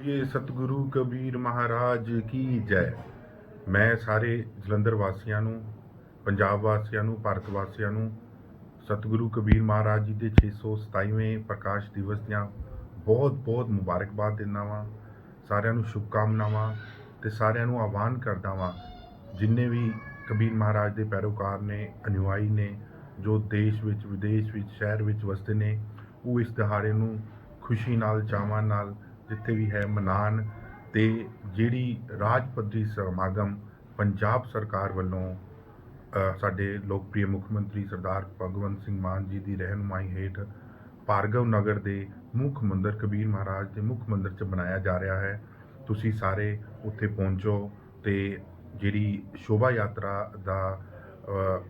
ਇਹ ਸਤਿਗੁਰੂ ਕਬੀਰ ਮਹਾਰਾਜ ਕੀ ਜੈ। ਮੈਂ ਸਾਰੇ ਜਲੰਧਰ ਵਾਸੀਆਂ ਨੂੰ, ਪੰਜਾਬ ਵਾਸੀਆਂ ਨੂੰ, ਭਾਰਤ ਵਾਸੀਆਂ ਨੂੰ ਸਤਿਗੁਰੂ ਕਬੀਰ ਮਹਾਰਾਜ ਜੀ ਦੇ 627ਵੇਂ ਪ੍ਰਕਾਸ਼ ਦਿਵਸ ਦੀਆਂ ਬਹੁਤ ਬਹੁਤ ਮੁਬਾਰਕਬਾਦ ਦਿੰਦਾ ਵਾਂ। ਸਾਰਿਆਂ ਨੂੰ ਸ਼ੁਭਕਾਮਨਾਵਾਂ ਤੇ ਸਾਰਿਆਂ ਨੂੰ ਆਹਵਾਨ ਕਰਦਾ ਵਾਂ, ਜਿੰਨੇ ਵੀ ਕਬੀਰ ਮਹਾਰਾਜ ਦੇ ਪੈਰੋਕਾਰ ਨੇ ਅਨੁਆਈ ਨੇ, ਜੋ ਦੇਸ਼ ਵਿੱਚ, ਵਿਦੇਸ਼ ਵਿੱਚ, ਸ਼ਹਿਰ ਵਿੱਚ ਵਸਦੇ ਨੇ, ਉਹ ਇਸ ਦਿਹਾੜੇ ਨੂੰ ਖੁਸ਼ੀ ਨਾਲ, ਚਾਵਾਂ ਨਾਲ ਜਿੱਥੇ ਵੀ ਹੈ ਮਨਾਣ ਤੇ ਜਿਹੜੀ ਰਾਜ ਪੱਧਰੀ ਸਮਾਗਮ ਪੰਜਾਬ ਸਰਕਾਰ ਵੱਲੋਂ ਸਾਡੇ ਲੋਕਪ੍ਰਿਯ ਮੁੱਖ ਮੰਤਰੀ ਸਰਦਾਰ ਭਗਵੰਤ ਸਿੰਘ ਮਾਨ ਜੀ ਦੀ ਰਹਿਨੁਮਾਈ ਹੇਠ ਭਾਰਗਵ ਨਗਰ ਦੇ ਮੁੱਖ ਮੰਦਰ ਕਬੀਰ ਮਹਾਰਾਜ ਦੇ ਮੁੱਖ ਮੰਦਰ 'ਚ ਬਣਾਇਆ ਜਾ ਰਿਹਾ ਹੈ। ਤੁਸੀਂ ਸਾਰੇ ਉੱਥੇ ਪਹੁੰਚੋ ਤੇ ਜਿਹੜੀ ਸ਼ੋਭਾ ਯਾਤਰਾ ਦਾ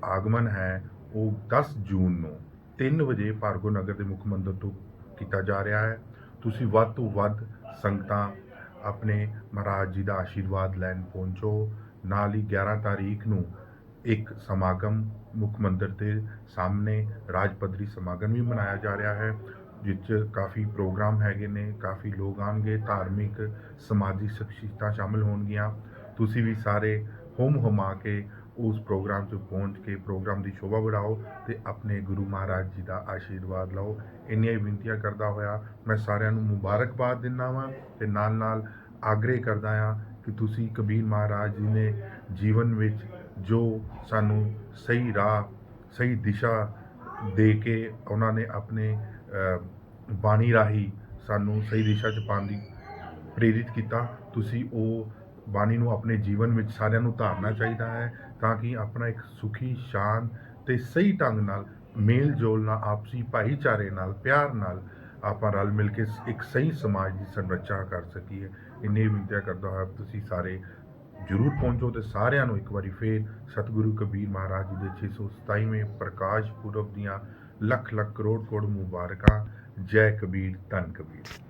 ਆਗਮਨ ਹੈ, ਉਹ 10 ਜੂਨ ਨੂੰ 3 ਵਜੇ ਭਾਰਗਵ ਨਗਰ ਦੇ ਮੁੱਖ ਮੰਦਰ ਤੋਂ ਕੀਤਾ ਜਾ ਰਿਹਾ ਹੈ। ਤੁਸੀਂ ਵੱਧ ਤੋਂ ਵੱਧ ਸੰਗਤਾਂ ਆਪਣੇ ਮਹਾਰਾਜ ਜੀ ਦਾ ਆਸ਼ੀਰਵਾਦ ਲੈਣ ਪਹੁੰਚੋ। ਨਾਲ ਹੀ 11 ਤਾਰੀਖ ਨੂੰ ਇੱਕ ਸਮਾਗਮ ਮੁੱਖ ਮੰਦਰ ਦੇ ਸਾਹਮਣੇ ਰਾਜ ਪੱਧਰੀ ਸਮਾਗਮ ਵੀ ਮਨਾਇਆ ਜਾ ਰਿਹਾ ਹੈ, ਜਿਸ 'ਚ ਕਾਫੀ ਪ੍ਰੋਗਰਾਮ ਹੈਗੇ ਨੇ, ਕਾਫੀ ਲੋਕ ਆਉਣਗੇ, ਧਾਰਮਿਕ, ਸਮਾਜਿਕ ਸ਼ਖਸੀਅਤਾਂ ਸ਼ਾਮਲ ਹੋਣਗੀਆਂ। ਤੁਸੀਂ ਵੀ ਸਾਰੇ ਹੁਮ ਹੁਮਾ ਕੇ ਉਸ ਪ੍ਰੋਗਰਾਮ 'ਚ ਪਹੁੰਚ ਕੇ ਪ੍ਰੋਗਰਾਮ ਦੀ ਸ਼ੋਭਾ ਵਧਾਓ ਤੇ ਆਪਣੇ ਗੁਰੂ ਮਹਾਰਾਜ ਜੀ ਦਾ ਆਸ਼ੀਰਵਾਦ ਲਓ। ਇੰਨੀਆਂ ਹੀ ਬੇਨਤੀਆਂ ਕਰਦਾ ਹੋਇਆ, ਮੈਂ ਸਾਰਿਆਂ ਨੂੰ ਮੁਬਾਰਕਬਾਦ ਦਿੰਦਾ ਵਾਂ ਤੇ ਨਾਲ ਨਾਲ ਆਗਰੇ ਕਰਦਾ ਹਾਂ ਕਿ ਤੁਸੀਂ ਕਬੀਰ ਮਹਾਰਾਜ ਜੀ ਨੇ ਜੀਵਨ ਵਿੱਚ ਜੋ ਸਾਨੂੰ ਸਹੀ ਰਾਹ, ਸਹੀ ਦਿਸ਼ਾ ਦੇ ਕੇ ਉਹਨਾਂ ਨੇ ਆਪਣੇ ਬਾਣੀ ਰਾਹੀਂ ਸਾਨੂੰ ਸਹੀ ਦਿਸ਼ਾ 'ਚ ਪਾਉਣ ਦੀ ਪ੍ਰੇਰਿਤ ਕੀਤਾ, ਤੁਸੀਂ ਉਹ ਬਾਣੀ ਨੂੰ ਆਪਣੇ ਜੀਵਨ ਵਿੱਚ ਸਾਰਿਆਂ ਨੂੰ ਧਾਰਨਾ ਚਾਹੀਦਾ ਹੈ ਤਾਂ ਕਿ ਆਪਣਾ ਇੱਕ ਸੁਖੀ ਸ਼ਾਨ ਤੇ ਸਹੀ ਢੰਗ ਨਾਲ, ਮੇਲ ਜੋਲ ਨਾਲ, ਆਪਸੀ ਭਾਈਚਾਰੇ ਨਾਲ, ਪਿਆਰ ਨਾਲ ਆਪਾਂ ਰਲ ਮਿਲ ਕੇ ਇੱਕ ਸਹੀ ਸਮਾਜ ਦੀ ਸੰਰਚਨਾ ਕਰ ਸਕੀਏ। ਇੰਨੀ ਬੇਨਤੀ ਕਰਦਾ ਹੋਇਆ ਤੁਸੀਂ ਸਾਰੇ ਜਰੂਰ ਪਹੁੰਚੋ ਤੇ ਸਾਰਿਆਂ ਨੂੰ ਇੱਕ ਵਾਰੀ ਫੇਰ ਸਤਿਗੁਰੂ ਕਬੀਰ ਮਹਾਰਾਜ ਜੀ ਦੇ 627ਵੇਂ ਪ੍ਰਕਾਸ਼ ਪੁਰਬ ਦੀਆਂ ਲੱਖ ਲੱਖ ਕਰੋੜ ਕਰੋੜ ਮੁਬਾਰਕਾਂ। ਜੈ ਕਬੀਰ, ਧੰਨ ਕਬੀਰ।